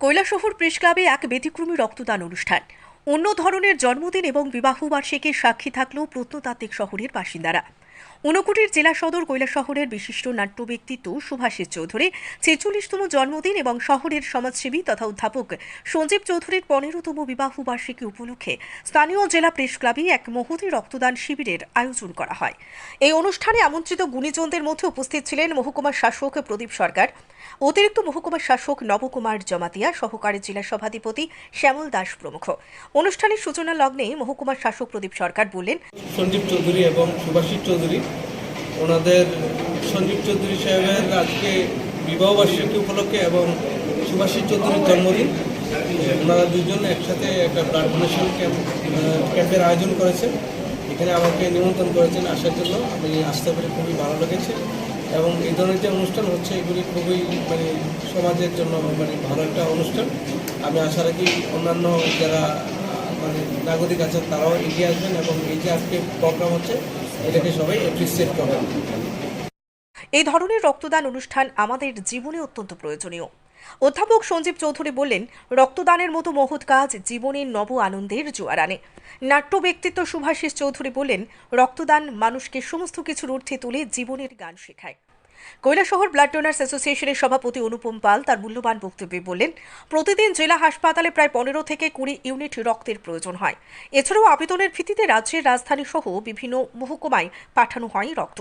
Kailashahar press ক্লাবে এক ব্যতিক্রমী রক্তদান অনুষ্ঠান। অন্য ধরনের জন্মদিন এবং বিবাহ বার্ষিকীর সাক্ষী থাকলেও প্রত্নতাত্ত্বিক শহরের বাসিন্দারা। ঊনকোটির জেলা সদর কৈলাসহরের বিশিষ্ট নাট্য ব্যক্তিত্ব সুভাষিস চৌধুরী, ছেচল্লিশতম জন্মদিন এবং শহরের সমাজসেবী তথা অধ্যাপক সঞ্জীব চৌধুরীর পনেরোতম বিবাহ বার্ষিকী উপলক্ষে স্থানীয় জেলা প্রেস ক্লাবে এক মহতী রক্তদান শিবিরের আয়োজন করা হয়। এই অনুষ্ঠানে আমন্ত্রিত গুণীজনদের মধ্যে উপস্থিত ছিলেন মহকুমার শাসক প্রদীপ সরকার অতিরিক্ত মহকুমার শাসক নবকুমার জমাতিয়া, সহকারী জেলা সভাধিপতি শ্যামল দাস প্রমুখ। অনুষ্ঠানের সূচনা লগ্নে মহকুমার শাসক প্রদীপ সরকার বললেন, সঞ্জীব চৌধুরী এবং সুভাষিস চৌধুরী, ওনাদের সঞ্জীব চৌধুরী সাহেবের আজকে বিবাহবার্ষিকী উপলক্ষে এবং সুভাষিস চৌধুরীর জন্মদিন ওনারা দুজন একসাথে একটা ব্লাড ডোনেশন ক্যাম্প ক্যাম্পের আয়োজন করেছেন। এখানে আমাকে নিমন্ত্রণ করেছেন আসার জন্য। আমি আসতে পেরে খুবই ভালো লেগেছে এবং এই ধরনের যে অনুষ্ঠান হচ্ছে, এগুলি খুবই মানে সমাজের জন্য মানে ভালো একটা অনুষ্ঠান। আমি আশা রাখি অন্যান্য যারা মানে নাগরিক আছেন, তারাও এগিয়ে আসবেন এবং এই যে আজকে প্রোগ্রাম হচ্ছে, এটাকে সবাই অ্যাপ্রিসিয়েট করবেন। এই ধরনের রক্তদান অনুষ্ঠান আমাদের জীবনে অত্যন্ত প্রয়োজনীয়। অধ্যাপক সঞ্জীব চৌধুরী বললেন, রক্তদানের মতো মহৎ কাজ জীবনের নব আনন্দের জোয়ার আনে। নাট্য ব্যক্তিত্ব সুভাষিস চৌধুরী বললেন, রক্তদান মানুষকে সমস্ত কিছুর ঊর্ধ্বে তুলে জীবনের গান শেখায়। কৈলাসহর ব্লাড ডোনার্স অ্যাসোসিয়েশনের সভাপতি অনুপম পাল তার মূল্যবান বক্তব্যে বললেন, প্রতিদিন জেলা হাসপাতালে প্রায় পনেরো থেকে কুড়ি ইউনিট রক্তের প্রয়োজন হয়। এছাড়াও আবেদনের ভিত্তিতে রাজ্যের রাজধানী সহ বিভিন্ন মহকুমায় পাঠানো হয় রক্ত।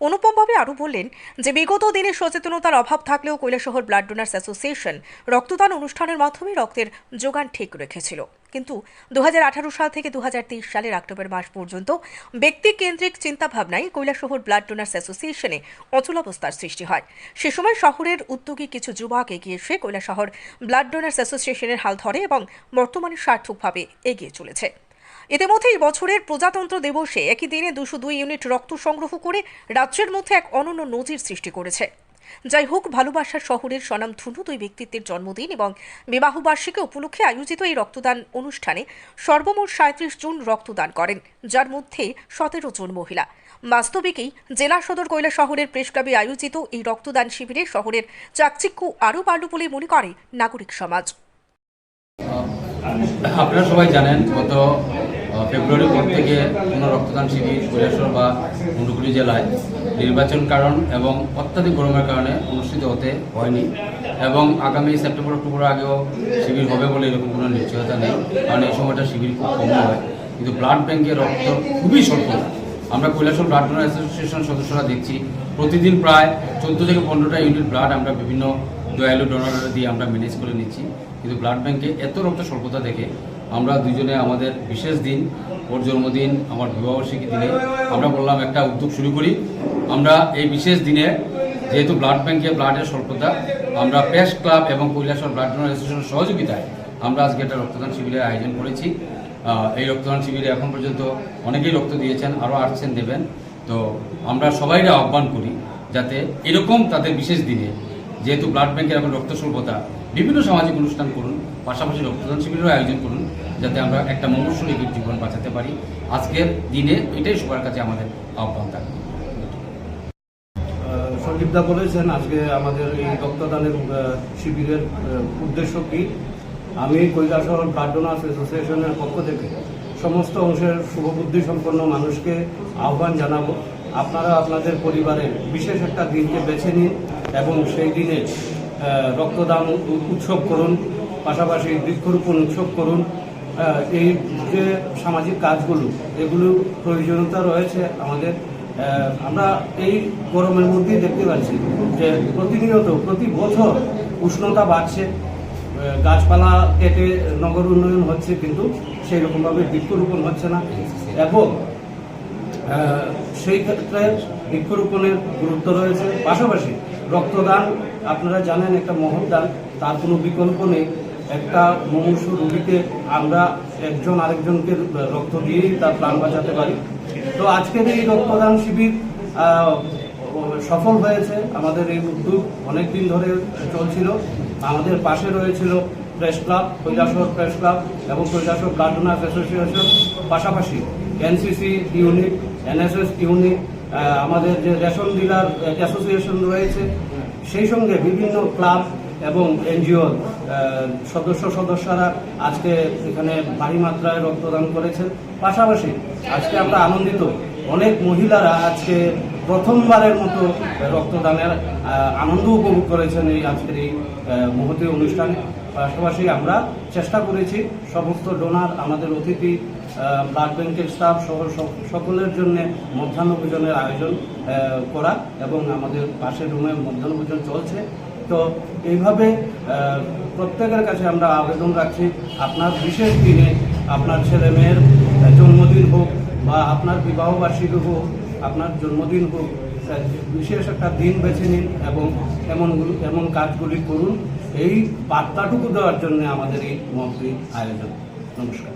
অনুপমভাবে আরও বললেন যে, বিগত দিনে সচেতনতার অভাব থাকলেও কৈলাসহর ব্লাড ডোনার্স অ্যাসোসিয়েশন রক্তদান অনুষ্ঠানের মাধ্যমে রক্তের যোগান ঠিক রেখেছিল। কিন্তু দু হাজার আঠারো সাল থেকে দু হাজার তেইশ সালের অক্টোবর মাস পর্যন্ত ব্যক্তি কেন্দ্রিক চিন্তাভাবনায় কৈলাসহর ব্লাড ডোনার্স অ্যাসোসিয়েশনে অচলাবস্থার সৃষ্টি হয়। সে সময় শহরের উদ্যোগী কিছু যুবক এগিয়ে এসে কৈলাসহর ব্লাড ডোনার্স অ্যাসোসিয়েশনের হাল ধরে এবং বর্তমানে সার্থকভাবে এগিয়ে চলেছে। ইতিমধ্যে এই বছরের প্রজাতন্ত্র দিবসে একই দিনে দুশো দুই ইউনিট রক্ত সংগ্রহ করে রাজ্যের মধ্যে এক অনন্য নজির সৃষ্টি করেছে। যাই হোক, ভালোবাসার শহরের স্বনামধন্য দুই ব্যক্তিত্বের জন্মদিন এবং বিবাহ বার্ষিকী উপলক্ষে আয়োজিত এই রক্তদান অনুষ্ঠানে সর্বমোট সাঁত্রিশ জন রক্তদান করেন, যার মধ্যে সতেরো জন মহিলা। বাস্তবিকই জেলা সদর কৈলা শহরের প্রেস ক্লাবে আয়োজিত এই রক্তদান শিবিরে শহরের চাকচিক্য আরও বাড়ল বলে মনে করে নাগরিক সমাজ। আপনারা সবাই জানেন, গত ফেব্রুয়ারির পর থেকে কোনো রক্তদান শিবির কৈলাসর বা মুন্ডুকুড়ি জেলায় নির্বাচন কারণ এবং অত্যাধিক গরমের কারণে অনুষ্ঠিত হতে হয়নি এবং আগামী সেপ্টেম্বর, অক্টোবর আগেও শিবির হবে বলে এরকম কোনো নিশ্চয়তা নেই। কারণ এই সময়টা শিবির খুব কম হয়। কিন্তু ব্লাড ব্যাংকে রক্ত খুবই স্বল্প। আমরা কৈলাসর ব্লাড ডোনার অ্যাসোসিয়েশন সদস্যরা দেখছি, প্রতিদিন প্রায় চোদ্দ থেকে পনেরোটা ইউনিট ব্লাড আমরা বিভিন্ন দয়ালু ডোনার দিয়ে আমরা ম্যানেজ করে নিচ্ছি। কিন্তু ব্লাড ব্যাংকে এত রক্ত স্বল্পতা দেখে আমরা দুজনে আমাদের বিশেষ দিন, ওর জন্মদিন, আমার বিবাহবার্ষিকী দিনে আমরা বললাম একটা উদ্যোগ শুরু করি। আমরা এই বিশেষ দিনে যেহেতু ব্লাড ব্যাংকে ব্লাডের স্বল্পতা, আমরা প্রেস ক্লাব এবং কৈলাসর ব্লাড ডোনার অ্যাসোসিয়েশনের সহযোগিতায় আমরা আজকে একটা রক্তদান শিবিরের আয়োজন করেছি। এই রক্তদান শিবিরে এখন পর্যন্ত অনেকেই রক্ত দিয়েছেন, আরও আসছেন, দেবেন। তো আমরা সবাইকে আহ্বান করি যাতে এরকম তাদের বিশেষ দিনে যেহেতু ব্লাড ব্যাংকের এখন রক্ত স্বল্পতা, বিভিন্ন সামাজিক অনুষ্ঠান করুন, পাশাপাশি রক্তদান শিবিরেরও আয়োজন করুন। যাতে আমরা একটা মনুষ্যলিক জীবন বাঁচাতে পারি। আজকের দিনে এটাই সবার কাছে আমাদের আহ্বান থাকবে। সঞ্জীবদা বলেছেন, আজকে আমাদের এই রক্তদানের শিবিরের উদ্দেশ্য কি? আমি কৈলাসহর ব্লাড ডোনার্স অ্যাসোসিয়েশনের পক্ষ থেকে সমস্ত অংশের শুভবুদ্ধি সম্পন্ন মানুষকে আহ্বান জানাব। আপনারা আপনাদের পরিবারের বিশেষ একটা দিনকে বেছে নিন এবং সেই দিনে রক্তদান উৎসব করুন, পাশাপাশি বৃক্ষরোপণ উৎসব করুন। এই যে সামাজিক কাজগুলো, এগুলো প্রয়োজনীয়তা রয়েছে আমাদের। আমরা এই গরমের মধ্যেই দেখতে পাচ্ছি যে প্রতিনিয়ত, প্রতি বছর উষ্ণতা বাড়ছে। গাছপালা কেটে নগর উন্নয়ন হচ্ছে কিন্তু সেই রকমভাবে বৃক্ষরোপণ হচ্ছে না। এবং সেই ক্ষেত্রে বৃক্ষরোপণের গুরুত্ব রয়েছে। পাশাপাশি রক্তদান, আপনারা জানেন একটা মহৎ দান, তার কোনো বিকল্প নেই। একটা মুমূর্ষু রোগীকে আমরা একজন আরেকজনকে রক্ত দিয়েই তার প্রাণ বাঁচাতে পারি। তো আজকের এই রক্তদান শিবির সফল হয়েছে। আমাদের এই উদ্যোগ অনেক দিন ধরে চলছিল। আমাদের পাশে রয়েছিল press club Kailashahar press club এবং কৈলাসহর ব্লাড ডোনার্স অ্যাসোসিয়েশন। পাশাপাশি এনসিসি ইউনিট, এনএসএস ইউনিট আমাদের যে রেশন ডিলার অ্যাসোসিয়েশন রয়েছে, সেই সঙ্গে বিভিন্ন ক্লাব এবং এনজিওর সদস্য সদস্যরা আজকে এখানে ভারী মাত্রায় রক্তদান করেছেন। পাশাপাশি আজকে আমরা আনন্দিত, অনেক মহিলারা আজকে প্রথমবারের মতো রক্তদানের আনন্দ উপভোগ করেছেন এই আজকের এই মহতী অনুষ্ঠানে। পাশাপাশি আমরা চেষ্টা করেছি, সমস্ত ডোনার আমাদের অতিথি ব্লাড ব্যাংকের স্টাফ সহ সকলের জন্য মধ্যাহ্ন ভোজনের আয়োজন করা এবং আমাদের পাশের রুমে মধ্যাহ্ন ভোজন চলছে। তো এইভাবে প্রত্যেকের কাছে আমরা আবেদন রাখছি। আপনার বিশেষ দিনে আপনার ছেলে মেয়ের জন্মদিন হোক বা আপনার বিবাহ বার্ষিকী হোক, আপনার জন্মদিন হোক বিশেষ একটা দিন বেছে নিন এবং এমন এমন কাজগুলি করুন। এই বার্তাটুকু দেওয়ার জন্য আমাদের এই মন্ত্রী আয়োজন। নমস্কার।